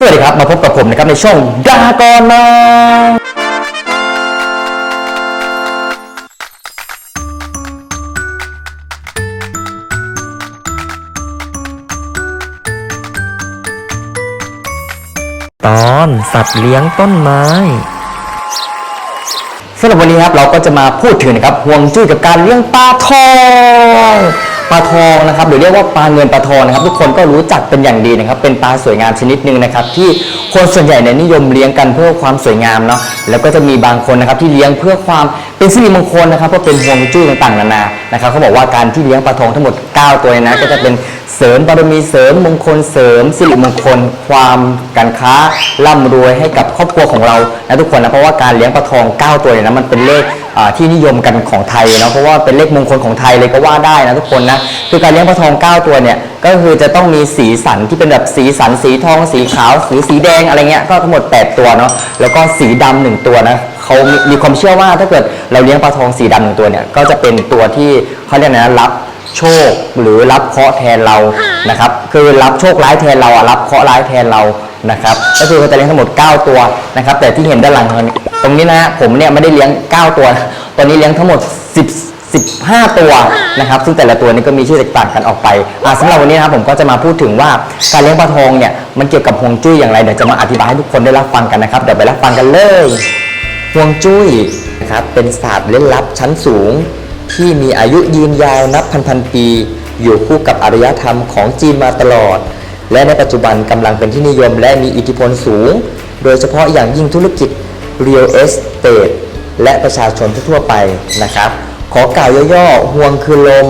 สวัสดีครับ มาพบกับผมนะครับในช่องดากอนมาตอนสัตว์เลี้ยงต้นไม้สำหรับวันนี้ครับเราก็จะมาพูดถึงนะครับห่วงจุ้ยกับการเลี้ยงปลาทอง ปลาทองนะครับหรือเรียกว่าปลาเงินปลาทองนะครับ ทุกคนก็รู้จักเป็นอย่างดีนะครับ เป็นปลาสวยงามชนิดหนึ่งนะครับ ที่คนส่วนใหญ่เนี่ยนิยมเลี้ยงกันเพื่อความสวยงามเนาะแล้วก็จะมีบางคนนะครับที่เลี้ยงเพื่อความเป็นสิริมงคลนะครับเพราะเป็นห่วงจุ้ยต่างๆนานานะครับเขาบอกว่าการที่เลี้ยงปลาทองทั้งหมด 9 ตัวนะก็จะเป็นเสริมบารมีเสริมมงคลเสริมสิริมงคล ความการค้าร่ำรวยให้กับครอบครัวของเรานะทุกคนนะเพราะว่าการเลี้ยงปลาทอง 9 ตัวเนี่ยนะมันเป็นเลข ที่นิยมกันของไทยเนาะเพราะว่าเป็นเลขมงคลของไทยเลยก็ว่าได้นะทุกคนนะคือการเลี้ยงปลาทอง 9 ตัวเนี่ยก็คือจะต้องมีสีสันที่เป็นแบบสีสันสีทอง สีขาวหรือสีแดงอะไรเงี้ยก็ทั้งหมด 8 ตัวเนาะแล้วก็สีดำหนึ่งตัวนะเขามีมีความเชื่อว่าถ้าเกิดเราเลี้ยงปลาทองสีดำหนึ่งตัวเนี่ยก็จะเป็นตัวที่เขาเรียกนะรับ โชคหรือรับเคราะห์แทนเรานะครับ คือรับโชคร้ายแทนเราอะรับเคราะห์ร้ายแทนเรานะครับ ก็คือเขาจะเลี้ยงทั้งหมด 9 ตัวนะครับ แต่ที่เห็นด้านหลังตรงนี้นะฮะผมเนี่ยไม่ได้เลี้ยง 9 ตัวนะตอนนี้เลี้ยงทั้งหมด 10 15 ตัวนะครับ ซึ่งแต่ละตัวนี้ก็มีชื่อแตกต่างกันออกไปอะสำหรับวันนี้นะครับผมก็จะมาพูดถึงว่าการเลี้ยงปลาทองเนี่ยมันเกี่ยวกับฮวงจุ้ยอย่างไรเดี๋ยวจะมาอธิบายให้ทุกคนได้รับฟังกันนะครับเดี๋ยวไปรับฟังกันเลยฮวงจุ้ยนะครับเป็นศาสตร์เล่นลับชั้นสูง ที่มีอายุยืนยาวนับพันพันๆปี อยู่คู่กับอารยธรรมของจีนมาตลอด และในปัจจุบันกำลังเป็นที่นิยมและมีอิทธิพลสูง โดยเฉพาะอย่างยิ่งธุรกิจ Real Estate และประชาชนทั่วไปนะครับ ขอกล่าวย่อๆห่วงคือลม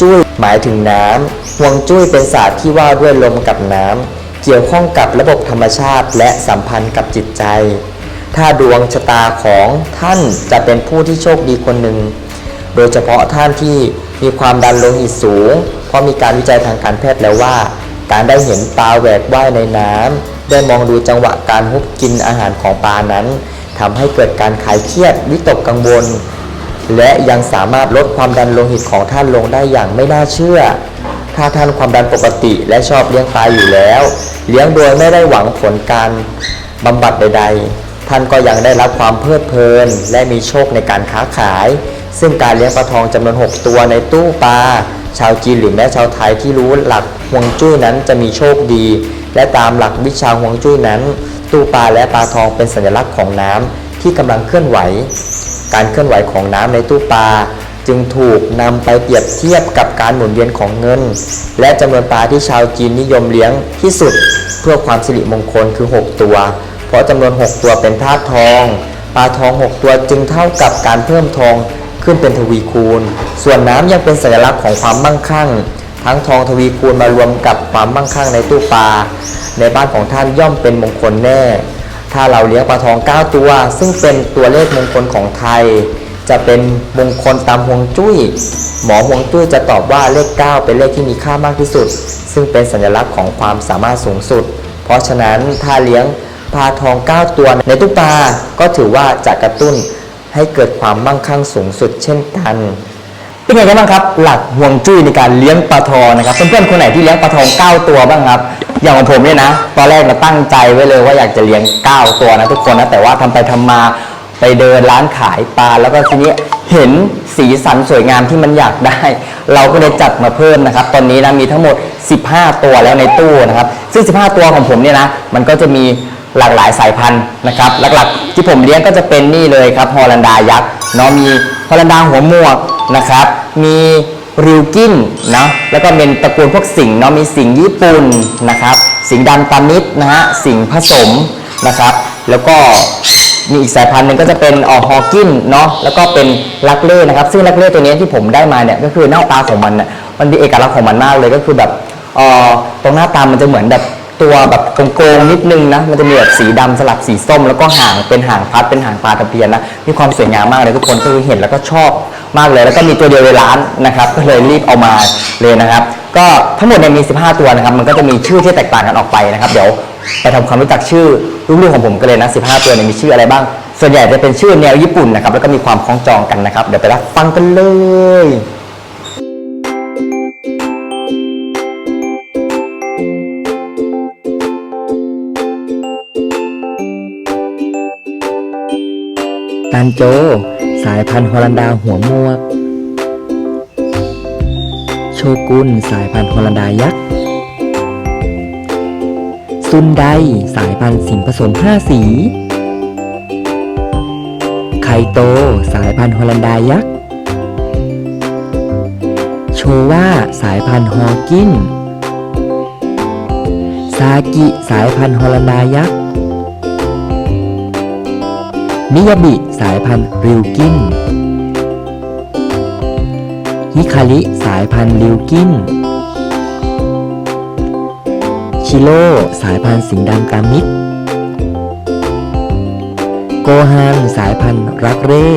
จุ้ยหมายถึงน้ำห่วงจุ้ยเป็นศาสตร์ที่ว่าด้วยลมกับน้ำเกี่ยวข้องกับระบบธรรมชาติและสัมพันธ์กับจิตใจ ถ้าดวงชะตาของท่านจะเป็นผู้ที่โชคดีคนหนึ่ง โดยเฉพาะท่านที่มีความดันโลหิตสูง เพราะมีการวิจัยทางการแพทย์แล้วว่า การได้เห็นปลาแหวกว่ายในน้ำได้มองดูจังหวะการฮุบกินอาหารของปลานั้นทำให้เกิดการคลายเครียดวิตกกังวล และยังสามารถลดความดันโลหิตของท่านลงได้อย่างไม่น่าเชื่อ ถ้าท่านความดันปกติและชอบเลี้ยงปลาอยู่แล้ว เลี้ยงโดยไม่ได้หวังผลการบำบัดใด ๆ ท่านก็ยังได้รับความเพลิดเพลิน และมีโชคในการค้าขาย ซึ่งการเลี้ยงปลาทองจำนวน 6 ตัวในตู้ปลาชาวจีนหรือแม้ชาวไทยที่รู้หลักฮวงจุ้ยนั้นจะมีโชคดี และตามหลักวิชาฮวงจุ้ยนั้น ตู้ปลาและปลาทองเป็นสัญลักษณ์ของน้ำที่กำลังเคลื่อนไหว การเคลื่อนไหวของน้ำในตู้ปลาจึงถูกนำไปเปรียบเทียบกับการหมุนเวียนของเงิน และจำนวนปลาที่ชาวจีนนิยมเลี้ยงที่สุด เพื่อความสิริมงคลคือ 6 ตัว เพราะจำนวน 6 ตัวเป็นธาตุทอง ปลาทอง 6 ตัวจึงเท่ากับการเพิ่มทอง ขึ้นเป็นทวีคูณ ส่วนน้ำยังเป็นสัญลักษณ์ของความมั่งคั่ง ทั้งทองทวีคูณมารวมกับความมั่งคั่งในตู้ปลา ในบ้านของท่านย่อมเป็นมงคลแน่ ถ้าเราเลี้ยงปลาทอง 9 ตัว ซึ่งเป็นตัวเลขมงคลของไทย จะเป็นมงคลตามฮวงจุ้ย หมอฮวงจุ้ยจะตอบว่าเลข 9 เป็นเลขที่มีค่ามากที่สุด ซึ่งเป็นสัญลักษณ์ของความสามารถสูงสุด เพราะฉะนั้นถ้าเลี้ยงปลาทอง 9 ตัวในตู้ปลา ก็ถือว่าจะกระตุ้น ให้เกิดความมั่งคั่งสูงสุดเช่นกัน เป็นไงกันบ้างครับ หลักห่วงจุ้ยในการเลี้ยงปลาทองนะครับเพื่อนๆคนไหนที่เลี้ยงปลาทอง9ตัวบ้างครับ อย่างของผมเนี่ยนะ ตอนแรกเราตั้งใจไว้เลยว่าอยากจะเลี้ยง 9 ตัวนะทุกคนนะแต่ว่าทำไปทำมาไปเดินร้านขายปลาแล้วก็ทีนี้เห็นสีสันสวยงามที่มันอยากได้ เราก็เลยจัดมาเพิ่มนะครับ ตอนนี้นะมีทั้งหมด 15 ตัวแล้วในตู้นะครับซึ่ง 15 ตัวของผมเนี่ยนะมันก็จะมี หลากหลายสายพันธุ์นะครับ หลักๆ ที่ผมเลี้ยงก็จะเป็นนี่เลยครับฮอลันดายักษ์เนาะมีฮอลันดาหัวหมวกนะครับ มีริวกินเนาะแล้วก็เป็นตระกูลพวกสิงเนาะมีสิงญี่ปุ่นนะครับ สิงดำตามิดนะฮะสิงผสมนะครับ แล้วก็มีอีกสายพันธุ์หนึ่งก็จะเป็นออฮอกินเนาะแล้วก็เป็นลักเล่นะครับ ซึ่งลักเล่ตัวนี้ที่ผมได้มาเนี่ยก็คือหน้าตาของมันเนี่ยมันมีเอกลักษณ์ของมันมากเลยก็คือแบบเอ่อตรงหน้าตามันจะเหมือนแบบ ตัวแบบโกงๆนิดนึงนะ มันจะมีแบบสีดำสลับสีส้ม แล้วก็หางเป็นหางพัดเป็นหางปลาตะเพียนนะ มีความสวยงามมากเลยทุกคนคือเห็นแล้วก็ชอบมากเลย แล้วก็มีตัวเดียวในร้านนะครับ ก็เลยรีบเอามาเลยนะครับ ก็ทั้งหมดเนี่ยมี 15 ตัวนะครับ มันก็จะมีชื่อที่แตกต่างกันออกไปนะครับ เดี๋ยวไปทำความรู้จักชื่อลูกๆของผมกันเลยนะ 15 ตัวเนี่ยมีชื่ออะไรบ้าง ส่วนใหญ่จะเป็นชื่อแนวญี่ปุ่นนะครับ แล้วก็มีความคล้องจองกันนะครับ เดี๋ยวไปรับฟังกันเลย ตันโจ สายพันธุ์ฮอลันดาหัวมวก โชกุนสายพันธุ์ฮอลันดายักษ์ซุนไดสายพันธุ์สิงผสมห้าสี ไคโต สายพันธุ์ฮอลันดายักษ์ โชว่า สายพันธุ์ฮอกิน ซากิ สายพันธุ์ฮอลันดายักษ์ มิยาบิสายพันธุ์ริวกินฮิคาริสายพันธุ์ริวกิน ชิโร่สายพันธุ์สิงดำกามิดโกฮันสายพันธุ์รักเร่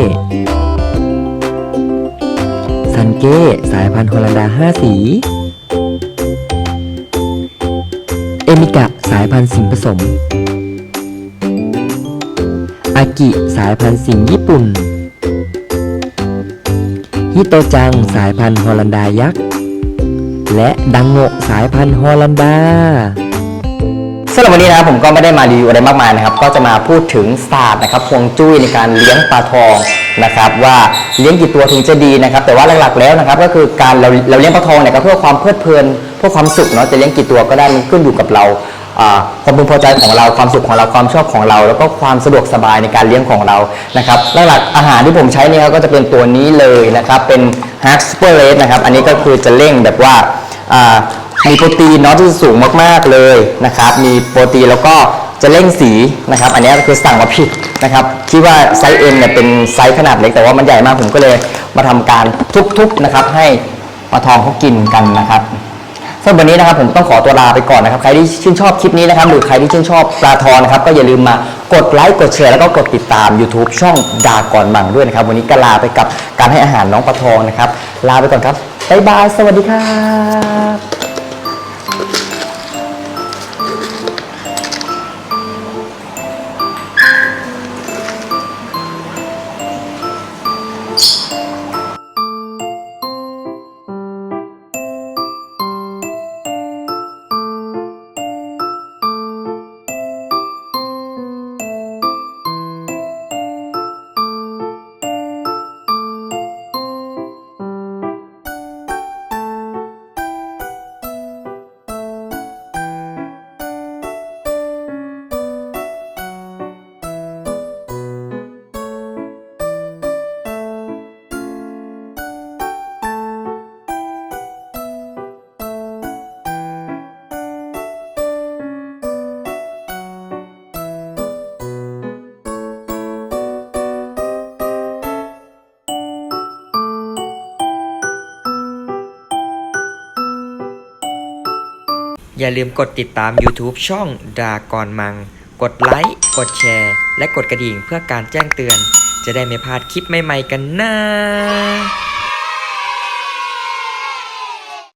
ซันเก้สายพันธุ์ฮอลันดาห้าสี เอมิกะสายพันธุ์สิงผสม อากิสายพันธุ์สิงห์ญี่ปุ่น ฮิโตจังสายพันธุ์ฮอลันดายักษ์ และดังโงสายพันธุ์ฮอลันดาสำหรับวันนี้นะครับผมก็ไม่ได้มารีวิวอะไรมากมายนะครับ ก็จะมาพูดถึงศาสตร์นะครับฮวงจุ้ยในการเลี้ยงปลาทองนะครับ ว่าเลี้ยงกี่ตัวถึงจะดีนะครับ แต่ว่าหลักๆแล้วนะครับ ก็คือการเราเราเลี้ยงปลาทองเนี่ยก็เพื่อความเพลิดเพลินเพื่อความสุขเนาะจะเลี้ยงกี่ตัวก็ได้มันขึ้นอยู่กับเรา ความพึงพอใจของเราความสุขของเราความชอบของเรา แล้วก็ความสะดวกสบายในการเลี้ยงของเรานะครับหลักๆอาหารที่ผมใช้เนี่ยก็จะเป็นตัวนี้เลยนะครับเป็น h a c k Super r a t นะครับอันนี้ก็คือจะเร่งแบบว่ามีโปรตีนเนาะที่สูงมากๆเลยนะครับมีโปรตีนแล้วก็จะเร่งสีนะครับ อันนี้คือสั่งมาผิดนะครับคิดว่าไซส์ M เนี่ยเป็นไซส์ขนาดเล็กแต่ว่ามันใหญ่มากผมก็เลยมาทำการทุบๆนะครับให้ปลาทองเขากินกันนะครับ สำหรับวันนี้นะครับผมต้องขอตัวลาไปก่อนนะครับ ใครที่ชื่นชอบคลิปนี้นะครับ หรือใครที่ชื่นชอบปลาทองนะครับ ก็อย่าลืมมากดไลค์กดแชร์แล้วก็กดติดตาม YouTube ช่องดาก่อนบังด้วยนะครับ วันนี้ก็ลาไปกับการให้อาหารน้องปลาทองนะครับ ลาไปก่อนครับบ๊ายบายสวัสดีครับ อย่าลืมกดติดตาม YouTube ช่องดากอนมัง กดไลค์ กดแชร์ และกดกระดิ่งเพื่อการแจ้งเตือน จะได้ไม่พลาดคลิปใหม่ๆกันนะ